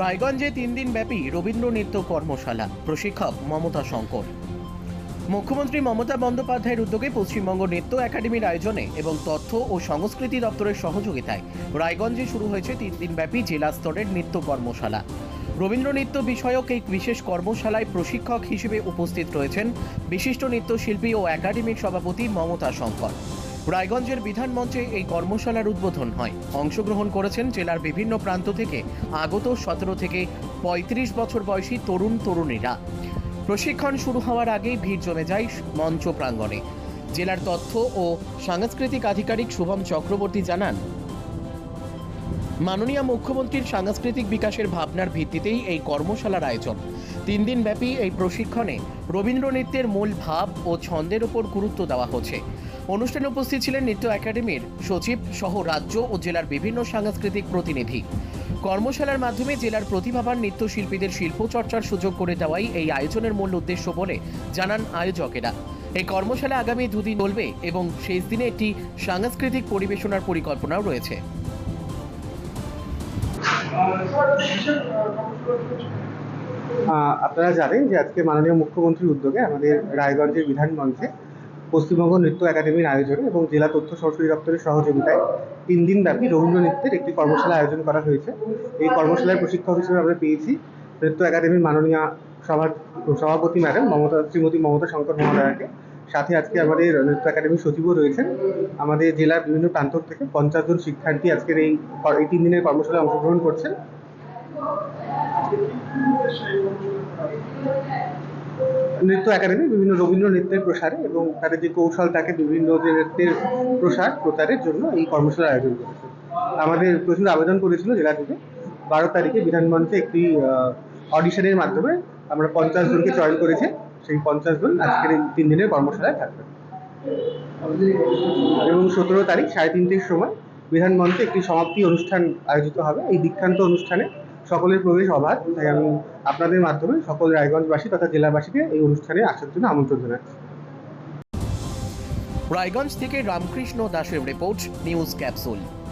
রায়গঞ্জে তিন দিন ব্যাপী রবীন্দ্র নৃত্য কর্মশালা। প্রশিক্ষক মমতা শঙ্কর। মুখ্যমন্ত্রী মমতা বন্দ্যোপাধ্যায়ের উদ্যোগে পশ্চিমবঙ্গ নৃত্য একাডেমির আয়োজনে এবং তথ্য ও সংস্কৃতি দপ্তরের সহযোগিতায় রায়গঞ্জে শুরু হয়েছে তিন দিনব্যাপী জেলা স্তরের নৃত্য কর্মশালা। রবীন্দ্র নৃত্য বিষয়ক এই বিশেষ কর্মশালায় প্রশিক্ষক হিসেবে উপস্থিত রয়েছেন বিশিষ্ট নৃত্যশিল্পী ও একাডেমির সভাপতি মমতা শঙ্কর। রায়গঞ্জের বিধান মঞ্চে এই কর্মশালার উদ্বোধন হয়। অংশগ্রহণ করেছেন জেলার বিভিন্ন প্রান্ত থেকে আগত সতেরো থেকে পঁয়ত্রিশ বছর বয়সী তরুণ তরুণীরা। প্রশিক্ষণ শুরু হওয়ার আগেই ভিড় জমে যায় মঞ্চ প্রাঙ্গণে। জেলার তথ্য ও সাংস্কৃতিক আধিকারিক শুভম চক্রবর্তী জানান, মাননীয় মুখ্যমন্ত্রীর সাংস্কৃতিক বিকাশের ভাবনার ভিত্তিতেই এই কর্মশালার আয়োজন। তিন দিন ব্যাপী এই প্রশিক্ষণে রবীন্দ্র নৃত্যের মূল ভাব ও ছন্দের উপর গুরুত্ব দেওয়া হচ্ছে। অনুষ্ঠানে উপস্থিত ছিলেন নৃত্য একাডেমির সচিব সহ রাজ্য ও জেলার বিভিন্ন সাংস্কৃতিক প্রতিনিধি। কর্মশালার মাধ্যমে জেলার প্রতিভাবান নৃত্যশিল্পীদের শিল্প চর্চার সুযোগ করে দেওয়াই এই আয়োজনের মূল উদ্দেশ্য বলে জানান আয়োজকেরা। এই কর্মশালা আগামী দুদিন চলবে এবং শেষ দিনে একটি সাংস্কৃতিক পরিবেশনার পরিকল্পনাও রয়েছে। আপনারা জানেন যে আজকে মাননীয় মুখ্যমন্ত্রীর উদ্যোগে আমাদের রায়গঞ্জের বিধান মঞ্চে পশ্চিমবঙ্গ নৃত্য একাডেমির আয়োজনে এবং জেলা তথ্য সংস্কৃতি দপ্তরের সহযোগিতায় তিন দিন ব্যাপী রবীন্দ্র নৃত্যের একটি কর্মশালা আয়োজন করা হয়েছে। এই কর্মশালার প্রশিক্ষক হিসেবে আমরা পেয়েছি নৃত্য একাডেমির মাননীয় সভা সভাপতি ম্যাডাম মমতা শ্রীমতী মমতা শঙ্কর মহোদয়াকে। সাথে আজকে আমাদের নৃত্য একাডেমির সচিবও রয়েছেন। আমাদের জেলার বিভিন্ন প্রান্ত থেকে পঞ্চাশ জন শিক্ষার্থী আজকের এই এই তিন দিনের কর্মশালায় অংশগ্রহণ করছেন। নৃত্য একাডেমি, বিভিন্ন রবীন্দ্র নৃত্যের প্রসারে এবং তাদের যে কৌশল থাকে বিভিন্ন যে নৃত্যের প্রসার প্রচারের জন্য এই কর্মশালার আয়োজন করেছে। আমাদের প্রচুর আবেদন করেছিল জেলা থেকে। বারো তারিখে বিধানমঞ্চে একটি অডিশনের মাধ্যমে আমরা পঞ্চাশ জনকে চয়ন করেছি। সেই পঞ্চাশ জন আজকের এই তিন দিনের কর্মশালায় থাকবে এবং সতেরো তারিখ সাড়ে তিনটের সময় বিধানমঞ্চে একটি সমাপ্তি অনুষ্ঠান আয়োজিত হবে। এই দীক্ষান্ত অনুষ্ঠানে সকলের প্রবেশ অবাধ তাই আমি আপনাদের মাধ্যমে সকল রায়গঞ্জবাসী তথা জেলাবাসীকে এই অনুষ্ঠানে আসার জন্য আমন্ত্রণ জানাচ্ছি। রায়গঞ্জ থেকে রামকৃষ্ণ দাসের রিপোর্ট, নিউজ ক্যাপসুল।